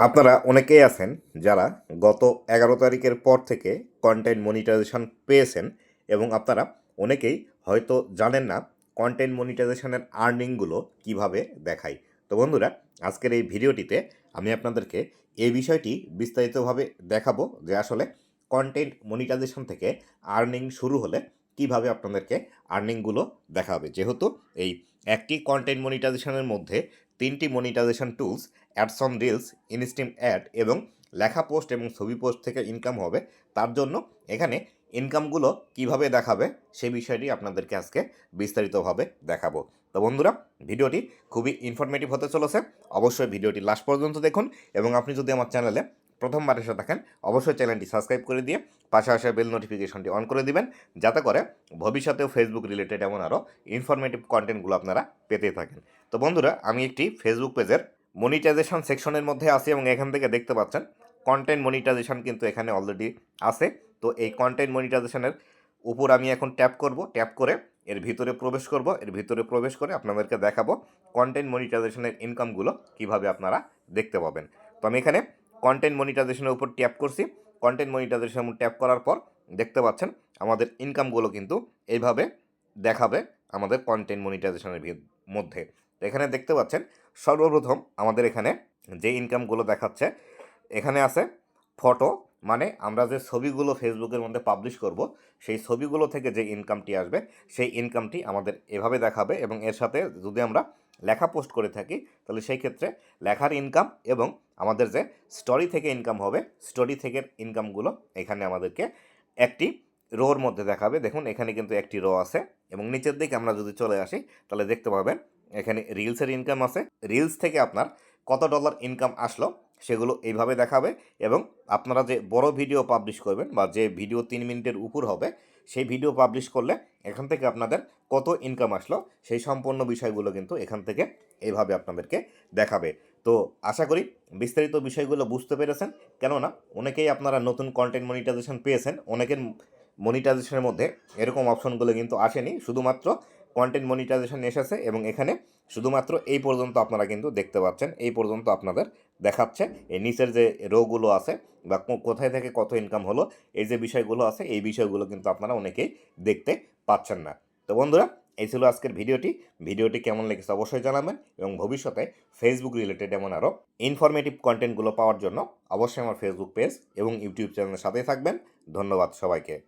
আপনারা অনেকেই আছেন যারা গত এগারো তারিখের পর থেকে কন্টেন্ট মনিটাইজেশন পেয়েছেন এবং আপনারা অনেকেই হয়তো জানেন না কন্টেন্ট মনিটাইজেশনের আর্নিংগুলো কীভাবে দেখায়। তো বন্ধুরা, আজকের এই ভিডিওটিতে আমি আপনাদেরকে এই বিষয়টি বিস্তারিতভাবে দেখাবো যে আসলে কন্টেন্ট মনিটাইজেশন থেকে আর্নিং শুরু হলে কীভাবে আপনাদেরকে আর্নিংগুলো দেখাবে যেহেতু এই একটি কন্টেন্ট মনিটাইজেশনের মধ্যে তিনটি monetization tools ads on reels instream ad এবং লেখা পোস্ট এবং ছবি পোস্ট থেকে ইনকাম হবে। তার জন্য এখানে ইনকামগুলো কীভাবে দেখাবে সে বিষয়টি আপনাদেরকে আজকে বিস্তারিতভাবে দেখাবো। তো বন্ধুরা, ভিডিওটি খুবই ইনফরমেটিভ হতে চলেছে। অবশ্যই ভিডিওটি লাস্ট পর্যন্ত দেখুন এবং আপনি যদি আমার চ্যানেলে প্রথমবার এসে থাকেন, অবশ্যই চ্যানেলটি সাবস্ক্রাইব করে দিয়ে পাশে আসা বেল নোটিফিকেশনটি অন করে দিবেন, যাতে করে ভবিষ্যতেও ফেসবুক রিলেটেড এমন আরও ইনফরমেটিভ কন্টেন্টগুলো আপনারা পেতে থাকেন। তো বন্ধুরা, আমি একটি ফেসবুক পেজের মনিটাইজেশন সেকশনের মধ্যে আছি এবং এখান থেকে দেখতে পাচ্ছেন কন্টেন্ট মনিটাইজেশন কিন্তু এখানে অলরেডি আছে। তো এই কন্টেন্ট মনিটাইজেশনের উপর আমি এখন ট্যাপ করব ট্যাপ করে এর ভিতরে প্রবেশ করব, এর ভিতরে প্রবেশ করে আপনাদেরকে দেখাবো কন্টেন্ট মনিটাইজেশনের ইনকামগুলো কীভাবে আপনারা দেখতে পাবেন। তো আমি এখানে কন্টেন্ট মনিটাইজেশনের উপর ট্যাপ করছি। কন্টেন্ট মনিটাইজেশন ট্যাপ করার পর দেখতে পাচ্ছেন, আমাদের ইনকামগুলো কিন্তু এইভাবে দেখাবে আমাদের কন্টেন্ট মনিটাইজেশনের মধ্যে। তো এখানে দেখতে পাচ্ছেন, সর্বপ্রথম আমাদের এখানে যে ইনকামগুলো দেখাচ্ছে, এখানে আছে ফটো মানে আমরা যে ছবিগুলো ফেসবুকের মধ্যে পাবলিশ করব, সেই ছবিগুলো থেকে যে ইনকামটি আসবে, সেই ইনকামটি আমাদের এভাবে দেখাবে এবং এর সাথে যদি আমরা লেখা পোস্ট করে থাকি, তাহলে সেই ক্ষেত্রে লেখার ইনকাম এবং আমাদের যে স্টোরি থেকে ইনকাম হবে স্টোরি থেকে ইনকামগুলো এখানে আমাদেরকে একটি রোর মধ্যে দেখাবে। দেখুন, এখানে কিন্তু একটি রো আছে এবং নিচের দিকে আমরা যদি চলে আসি, তাহলে দেখতে পাবেন এখানে রিলসের ইনকাম আছে। রিলস থেকে আপনার কত ডলার ইনকাম আসলো সেগুলো এইভাবে দেখাবে এবং আপনারা যে বড় ভিডিও পাবলিশ করবেন বা যে ভিডিও তিন মিনিটের উপর হবে, সেই ভিডিও পাবলিশ করলে এখান থেকে আপনাদের কত ইনকাম আসলো সেই সম্পূর্ণ বিষয়গুলো কিন্তু এখান থেকে এইভাবে আপনাদেরকে দেখাবে। তো আশা করি বিস্তারিত বিষয়গুলো বুঝতে পেরেছেন। কেননা অনেকেই আপনারা নতুন কন্টেন্ট মনিটাইজেশন পেয়েছেন, অনেকের মনিটাইজেশনের মধ্যে এরকম অপশনগুলো কিন্তু আসেনি। শুধুমাত্র কন্টেন্ট মনিটাইজেশন এসেছে এবং এখানে শুধুমাত্র এই পর্যন্ত আপনারা কিন্তু দেখতে পাচ্ছেন, এই পর্যন্ত আপনাদের দেখাচ্ছে। এই নিচের যে রোগুলো আছে বা কোথায় থেকে কত ইনকাম হলো, এই যে বিষয়গুলো আছে, এই বিষয়গুলো কিন্তু আপনারা অনেকেই দেখতে পাচ্ছেন না। তো বন্ধুরা, এই ছিল আজকের ভিডিওটি। ভিডিওটি কেমন লেগেছে অবশ্যই জানাবেন এবং ভবিষ্যতে ফেসবুক রিলেটেড এমন আরও ইনফরমেটিভ কন্টেন্টগুলো পাওয়ার জন্য অবশ্যই আমার ফেসবুক পেজ এবং ইউটিউব চ্যানেলের সাথেই থাকবেন। ধন্যবাদ সবাইকে।